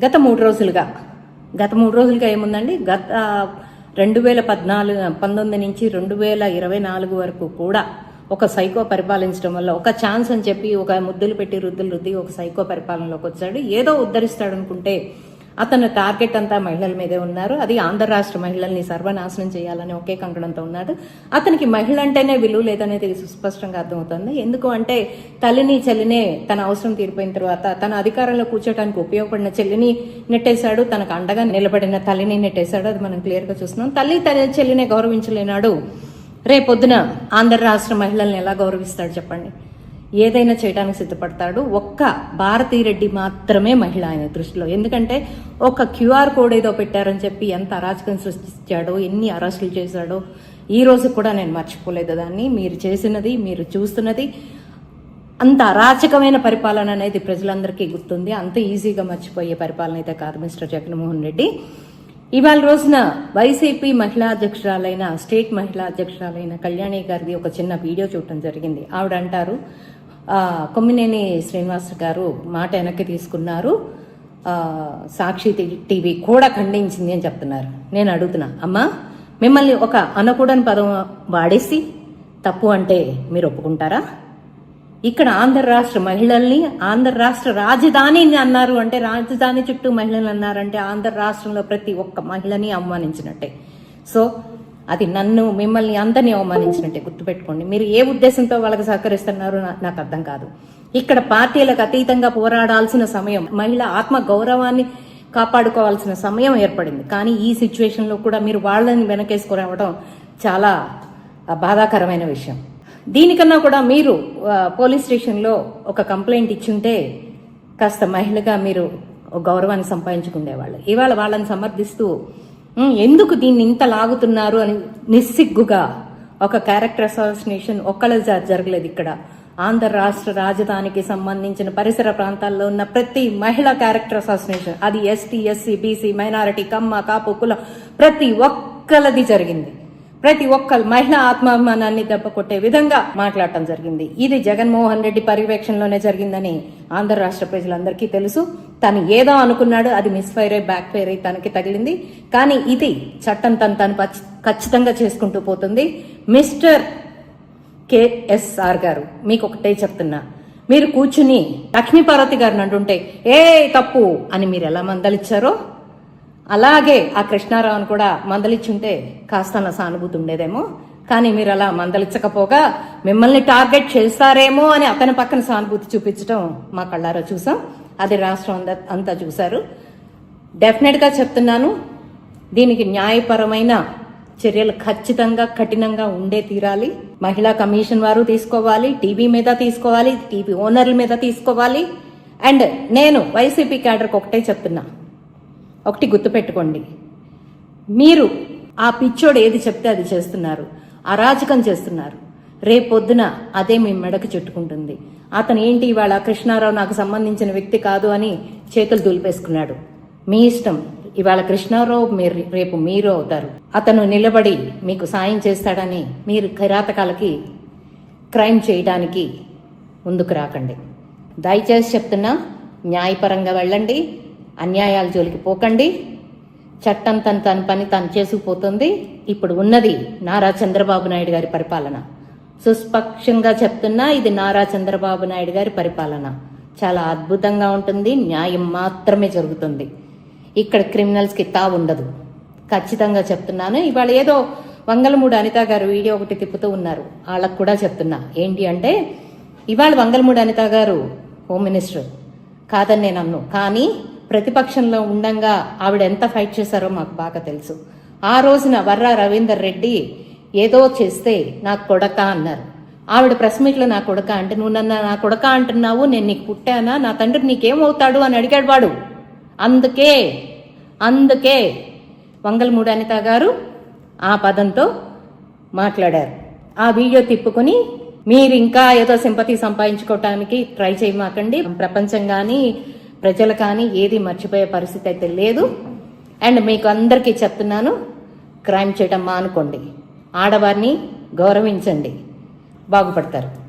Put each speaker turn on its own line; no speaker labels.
గత మూడు రోజులుగా. గత మూడు రోజులుగా ఏముందండి? గత రెండు వేల పద్నాలుగు పంతొమ్మిది నుంచి రెండు వేల ఇరవై నాలుగు వరకు కూడా ఒక సైకో పరిపాలించడం వల్ల ఒక ఛాన్స్ అని చెప్పి ఒక ముద్దులు పెట్టి రుద్దులు రుద్ది ఒక సైకో పరిపాలనలోకి వచ్చాడు. ఏదో ఉద్ధరిస్తాడు అనుకుంటే అతను టార్గెట్ అంతా మహిళల మీదే ఉన్నారు. అది ఆంధ్ర రాష్ట్ర మహిళల్ని సర్వనాశనం చేయాలని ఒకే కంకణంతో ఉన్నాడు. అతనికి మహిళ అంటేనే విలువ లేదనేది సుస్పష్టంగా అర్థమవుతుంది. ఎందుకు అంటే తల్లిని చెల్లినే తన అవసరం తీరిపోయిన తర్వాత తన అధికారంలో కూర్చోడానికి ఉపయోగపడిన చెల్లిని నెట్టేశాడు. తనకు అండగా నిలబడిన తల్లిని నెట్టేశాడు. అది మనం క్లియర్గా చూస్తున్నాం. తల్లి తన చెల్లినే గౌరవించలేనాడు. రేపొద్దున ఆంధ్ర రాష్ట్ర మహిళల్ని ఎలా గౌరవిస్తాడు చెప్పండి? ఏదైనా చేయడానికి సిద్ధపడతాడు. ఒక్క భారతీరెడ్డి మాత్రమే మహిళ ఆయన దృష్టిలో. ఎందుకంటే ఒక క్యూఆర్ కోడ్ ఏదో పెట్టారని చెప్పి ఎంత అరాచకం సృష్టించాడో ఎన్ని అరెస్టులు చేశాడో ఈ రోజు కూడా నేను మర్చిపోలేదు దాన్ని. మీరు చేసినది మీరు చూస్తున్నది. అంత అరాచకమైన పరిపాలన అనేది ప్రజలందరికీ గుర్తుంది. అంత ఈజీగా మర్చిపోయే పరిపాలన అయితే కాదు మిస్టర్ జగన్మోహన్ రెడ్డి. ఇవాళ రోజున వైసీపీ మహిళా అధ్యక్షురాలైన స్టేట్ మహిళా అధ్యక్షురాలైన కళ్యాణి గారిది ఒక చిన్న వీడియో చూడటం జరిగింది. ఆవిడ అంటారు కొమ్మినేని శ్రీనివాస్ గారు మాట వెనక్కి తీసుకున్నారు. సాక్షి టీవీ కూడా ఖండించింది అని చెప్తున్నారు. నేను అడుగుతున్నా అమ్మా మిమ్మల్ని ఒక అనకూడని పదం వాడేసి తప్పు అంటే మీరు ఒప్పుకుంటారా? ఇక్కడ ఆంధ్ర రాష్ట్ర మహిళల్ని ఆంధ్ర రాష్ట్ర రాజధానిని అన్నారు అంటే రాజధాని చుట్టూ మహిళలు అన్నారంటే ఆంధ్ర రాష్ట్రంలో ప్రతి ఒక్క మహిళని అవమానించినట్టే. సో అది నన్ను మిమ్మల్ని అందరినీ అవమానించినట్టే గుర్తుపెట్టుకోండి. మీరు ఏ ఉద్దేశంతో వాళ్ళకి సహకరిస్తున్నారు నాకు అర్థం కాదు. ఇక్కడ పార్టీలకు అతీతంగా పోరాడాల్సిన సమయం మహిళ ఆత్మ గౌరవాన్ని కాపాడుకోవాల్సిన సమయం ఏర్పడింది. కానీ ఈ సిచ్యువేషన్లో కూడా మీరు వాళ్ళని వెనకేసుకురావడం చాలా బాధాకరమైన విషయం. దీనికన్నా కూడా మీరు పోలీస్ స్టేషన్లో ఒక కంప్లైంట్ ఇచ్చుంటే కాస్త మహిళగా మీరు గౌరవాన్ని సంపాదించుకునేవాళ్ళు ఇవాళ వాళ్ళని సమర్థిస్తూ ఎందుకు దీన్ని ఇంత లాగుతున్నారు? అని నిస్సిగ్గుగా ఒక క్యారెక్టర్ అసోసినేషన్ ఒక్కళ్ళ జరగలేదు ఇక్కడ. ఆంధ్ర రాష్ట్ర రాజధానికి సంబంధించిన పరిసర ప్రాంతాల్లో ఉన్న ప్రతి మహిళా క్యారెక్టర్ అసోసినేషన్ అది ST SC BC minority Kamma Kapu కులం ప్రతి ఒక్కలది జరిగింది. ప్రతి ఒక్క మహిళా ఆత్మాభిమానాన్ని దెబ్బ కొట్టే విధంగా మాట్లాడటం జరిగింది. ఇది జగన్మోహన్ రెడ్డి పర్యవేక్షణలోనే జరిగిందని ఆంధ్ర రాష్ట్ర ప్రజలందరికీ తెలుసు. తను ఏదో అనుకున్నాడు అది మిస్ఫైర్ అయి బ్యాక్ ఫైర్ అయి తనకి తగిలింది. కానీ ఇది చట్టం తను తను ఖచ్చితంగా చేసుకుంటూ పోతుంది. మిస్టర్ కేఎస్ఆర్ గారు మీకు ఒకటే చెప్తున్నా. మీరు కూర్చుని లక్ష్మీపార్వతి గారిని అంటుంటే ఏ తప్పు అని మీరు ఎలా మందలిచ్చారో అలాగే ఆ కృష్ణారావుని కూడా మందలిచ్చుంటే కాస్త నా సానుభూతి ఉండేదేమో. కానీ మీరు అలా మందలిచ్చకపోగా మిమ్మల్ని టార్గెట్ చేస్తారేమో అని అతని పక్కన సానుభూతి చూపించడం మా కళ్ళారా చూసాం. అది రాష్ట్రం అంద- అంతా చూశారు. డెఫినెట్గా చెప్తున్నాను దీనికి న్యాయపరమైన చర్యలు ఖచ్చితంగా కఠినంగా ఉండే తీరాలి. మహిళా కమిషన్ వారు తీసుకోవాలి టీవీ మీద తీసుకోవాలి టీవీ ఓనర్ల మీద తీసుకోవాలి. అండ్ నేను వైసీపీ క్యాడర్కి ఒకటే చెప్తున్నా. ఒకటి గుర్తుపెట్టుకోండి. మీరు ఆ పిచ్చోడు ఏది చెప్తే అది చేస్తున్నారు. అరాచకం చేస్తున్నారు. రేపొద్దున అదే మీ మెడకు చుట్టుకుంటుంది. అతను ఏంటి ఇవాళ కృష్ణారావు నాకు సంబంధించిన వ్యక్తి కాదు అని చేతులు దులిపేసుకున్నాడు. మీ ఇష్టం. ఇవాళ కృష్ణారావు మీరు రేపు మీరు అవుతారు. అతను నిలబడి మీకు సాయం చేస్తాడని మీరు కిరాతకాలకి క్రైమ్ చేయడానికి ముందుకు రాకండి. దయచేసి చెప్తున్నా న్యాయపరంగా వెళ్ళండి. అన్యాయాల జోలికి పోకండి. చట్టం తన తన పని తను చేసుకుపోతుంది. ఇప్పుడు ఉన్నది నారా చంద్రబాబు నాయుడు గారి పరిపాలన. సుస్పక్షంగా చెప్తున్నా ఇది నారా చంద్రబాబు నాయుడు గారి పరిపాలన. చాలా అద్భుతంగా ఉంటుంది. న్యాయం మాత్రమే జరుగుతుంది. ఇక్కడ క్రిమినల్స్కి తా ఉండదు. ఖచ్చితంగా చెప్తున్నాను. ఇవాళ ఏదో వంగలమూడు అనిత గారు వీడియో ఒకటి తిప్పుతూ ఉన్నారు. వాళ్ళకు కూడా చెప్తున్నా. ఏంటి అంటే ఇవాళ వంగలమూడు అనిత గారు హోమ్ మినిస్టర్. కాదని నేను అన్ను కానీ ప్రతిపక్షంలో ఉండంగా ఆవిడ ఎంత ఫైట్ చేశారో మాకు బాగా తెలుసు. ఆ రోజున వర్రా రవీందర్ రెడ్డి ఏదో చేస్తే నా కొడక అన్నారు. ఆవిడ ప్రెస్ మీట్లో నా కొడక అంటే నువ్వు నన్ను నా కొడక అంటున్నావు నేను నీకు పుట్టానా? నా తండ్రి నీకేమవుతాడు? అని అడిగాడు వాడు. అందుకే అందుకే వంగలమూడి అనిత గారు ఆ పదంతో మాట్లాడారు. ఆ వీడియో తిప్పుకొని మీరు ఇంకా ఏదో సింపతి సంపాదించుకోవటానికి ట్రై చేయమాకండి. ప్రపంచం కానీ ప్రజలు కానీ ఏది మర్చిపోయే పరిస్థితి అయితే లేదు. అండ్ మీకు అందరికీ చెప్తున్నాను క్రైమ్ చేయడం మానుకోండి. ఆడవారిని గౌరవించండి. బాగుపడతారు.